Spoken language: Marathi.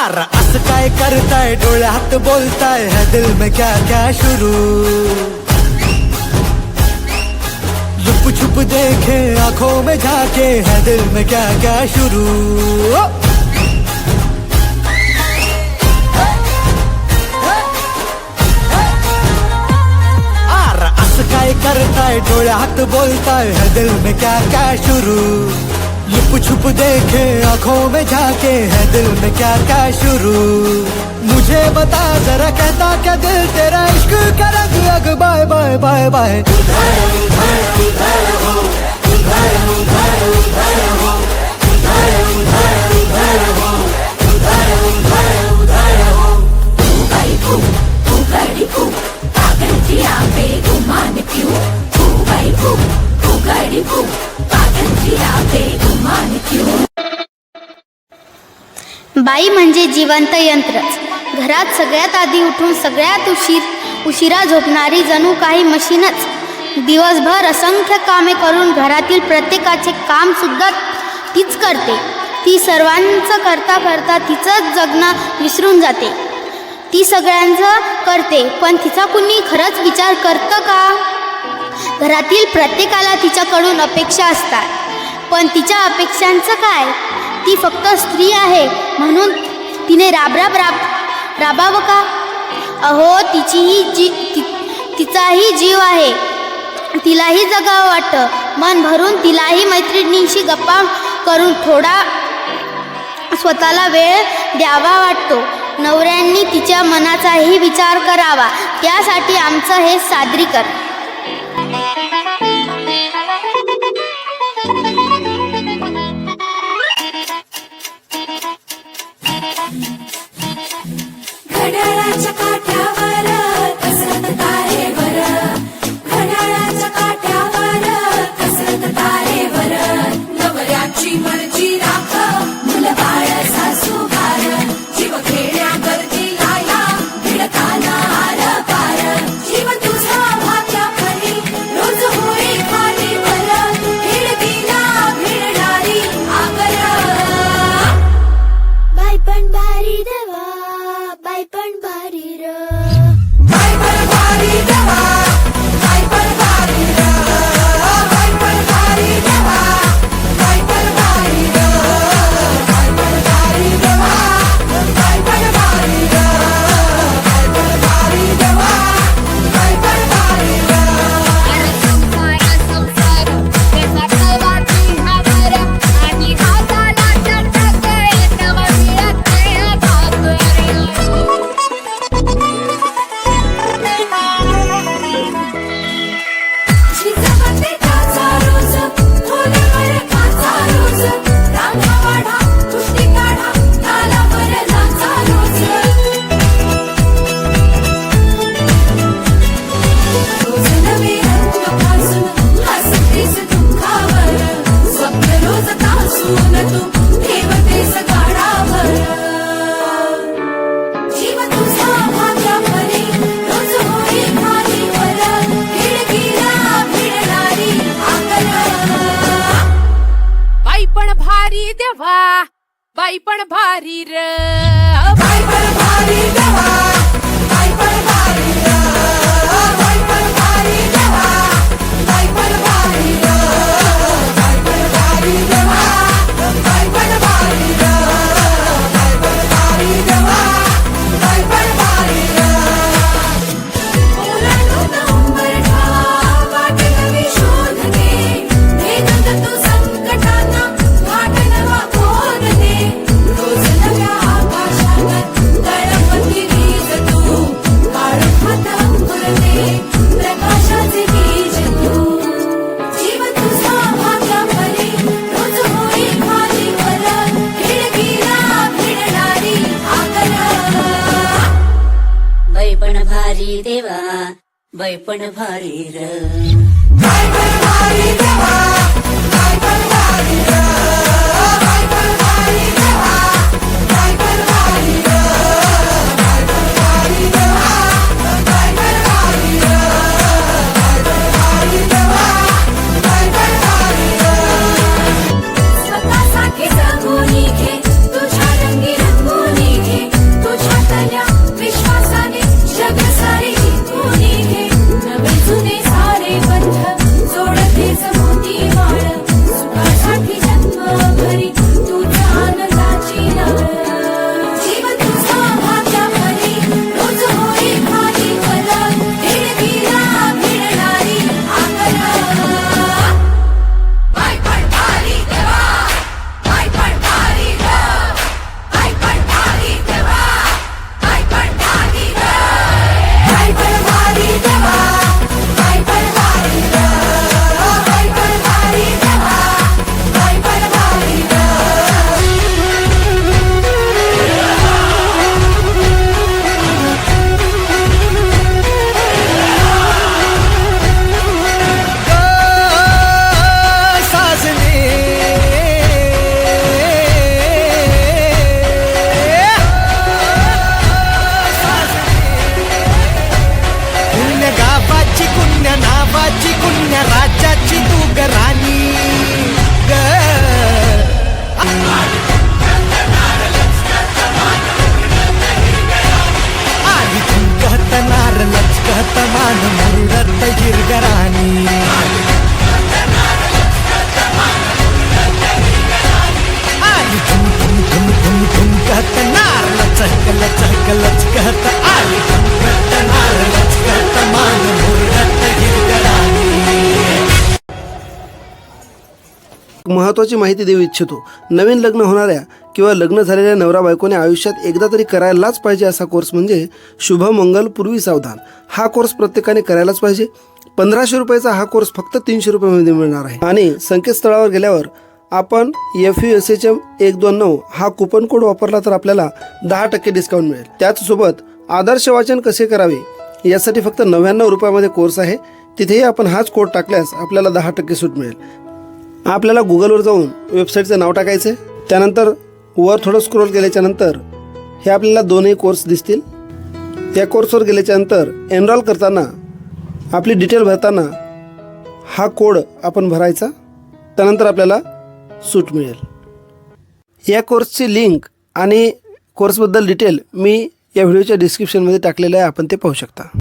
आर असं काय करताय? डोळ्यात बोलताय है दिल में क्या क्या शुरू? लुप छुप देखे, आँखों में झाके है दिल में क्या क्या शुरू? काय करताय? डोळ्यात बोलताय है दिल में क्या क्या शुरू? लुप छुप देखे आँखों में झाके है दिल में क्या क्या शुरू? मुझे बता जरा कहता क्या दिल तेरा इश्क का रंग अग बाय बाय बाय बाय। बाई म्हणजे जिवंत यंत्रच. घरात सगळ्यात आधी उठून सगळ्यात उशीर उशिरा झोपणारी जणू काही मशीनच. दिवसभर असंख्य कामे करून घरातील प्रत्येकाचे कामसुद्धा तीच करते. ती सर्वांचं करता करता तिचंच जगणं विसरून जाते. ती सगळ्यांचं करते पण तिचा कुणी खरंच विचार करतं का? घरातील प्रत्येकाला तिच्याकडून अपेक्षा असतात. पण तिच्या अपेक्षांचं काय? ती फक्त स्त्री आहे म्हणून तिने राबराब राब राबावं का? अहो तिचीही जी ति तिचाही जीव आहे. तिलाही जगावं वाटतं. मन भरून तिलाही मैत्रिणींशी गप्पा करून थोडा स्वतःला वेळ द्यावा वाटतो. नवऱ्यांनी तिच्या मनाचाही विचार करावा. त्यासाठी आमचं हे सादरीकरण. बाई पण भारी र. भारी देवा बैपण भारी र. पुण्य नावाची पुण्य राज्याची तू गराणी राणी. तू कहत नार लचकत मान मुरत महत्त्वाची माहिती देऊ इच्छितो. नवीन लग्न होणाऱ्या किंवा लग्न झालेल्या नवरा बायकोने आयुष्यात एकदा तरी करायलाच पाहिजे असा कोर्स म्हणजे शुभमंगल पूर्वी सावधान. हा कोर्स प्रत्येकाने करायलाच पाहिजे. पंधराशे रुपयाचा हा कोर्स फक्त तीनशे रुपयामध्ये मिळणार आहे. आणि संकेतस्थळावर गेल्यावर आपण F U S H M एक दोन नऊ हा कुपन कोड वापरला तर आपल्याला दहा टक्के डिस्काउंट मिळेल. त्याचसोबत आदर्श वाचन कसे करावे? यासाठी फक्त नव्याण्णव रुपयामध्ये कोर्स आहे. तिथेही आपण हाच कोड टाकल्यास आपल्याला दहा टक्के सूट मिळेल. आपल्याला गुगलवर जाऊन वेबसाईटचं नाव टाकायचं आहे त्यानंतर वर थोडं स्क्रोल केल्याच्यानंतर हे आपल्याला दोनही कोर्स दिसतील. या कोर्सवर गेल्याच्यानंतर करताना आपली डिटेल भरताना हा कोड आपण भरायचा. त्यानंतर आपल्याला सूट मिळेल. या कोर्सची लिंक आणि कोर्सबद्दल डिटेल मी या व्हिडिओच्या डिस्क्रिप्शनमध्ये टाकलेलं आहे. आपण ते पाहू शकता.